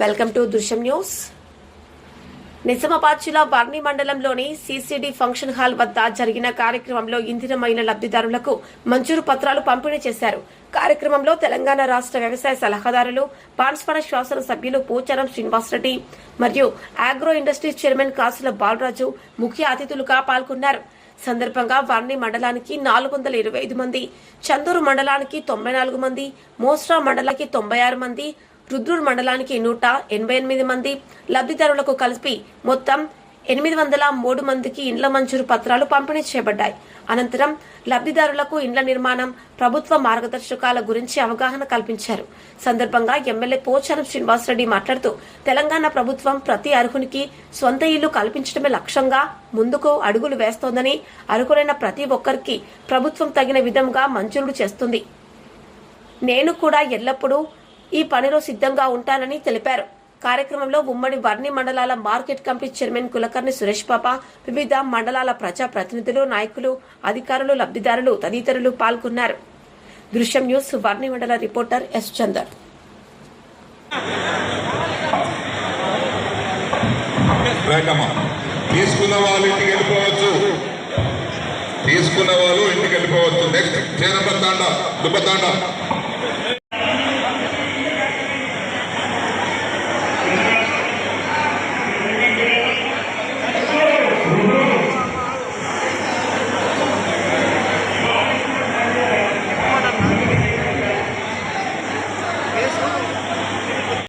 Welcome to Drishyam news. Nizamabad జిల్లా బర్ని మండలంలోని CCD function hall వద్ద జరిగిన కార్యక్రమంలో ఇందిరమైన లబ్ధిదారులకు మంజూరు పత్రాలు పంపిణీ చేశారు. కార్యక్రమంలో తెలంగాణ రాష్ట్ర వ్యవసాయ సలహాదారులు బాన్స్పడ శాసన సభ్యులు పోచారం శ్రీనివాసరెడ్డి మరియు ఆగ్రో ఇండస్ట్రీస్ చైర్మన్ కాసుల బాలరాజు ముఖ్య అతిథులుగా పాల్గొన్నారు. సందర్భంగా వర్ణి మండలానికి నాలుగు వందల ఇరవై ఐదు మంది చందూరు మండలానికి తొంభై నాలుగు మంది మోస్రా మండలానికి తొంభై ఆరు మంది రుద్రూర్ మండలానికి నూట ఎనభై ఎనిమిది మంది లబ్ధిదారులకు కలిపి మొత్తం ఎనిమిది వందల మూడు మందికి ఇండ్ల మంజూరు పత్రాలు పంపిణీ చేయబడ్డాయి. అనంతరం లబ్ధిదారులకు ఇండ్ల నిర్మాణం ప్రభుత్వ మార్గదర్శకాల గురించి అవగాహన కల్పించారు. సందర్భంగా ఎమ్మెల్యే పోచారం శ్రీనివాసరెడ్డి మాట్లాడుతూ తెలంగాణ ప్రభుత్వం ప్రతి అర్హునికి సొంత ఇల్లు కల్పించడమే లక్ష్యంగా ముందుకు అడుగులు వేస్తోందని అర్హులైన ప్రతి ఒక్కరికి ప్రభుత్వం తగిన విధంగా మంజూరు చేస్తుంది. నేను కూడా ఎల్లప్పుడూ ఈ పనిలో సిద్ధంగా ఉంటానని తెలిపారు. కార్యక్రమంలో ఉమ్మడి వర్ణి మండలాల market committee chairman Kulkarni Suresh పాప వివిధ మండలాల ప్రజా ప్రతినిధులు నాయకులు అధికారులు లబ్ధిదారులు తదితరులు పాల్గొన్నారు. దృశ్యం న్యూస్ వర్ణి మండల రిపోర్టర్ ఎస్ చందర్. తీసుకున్న వాళ్ళు ఇంటికి వెళ్ళిపోవచ్చు. తీసుకున్న వాళ్ళు ఇంటికి వెళ్ళిపోవచ్చు. నెక్స్ట్ చేనప తాండ దుబ్బ తాండ.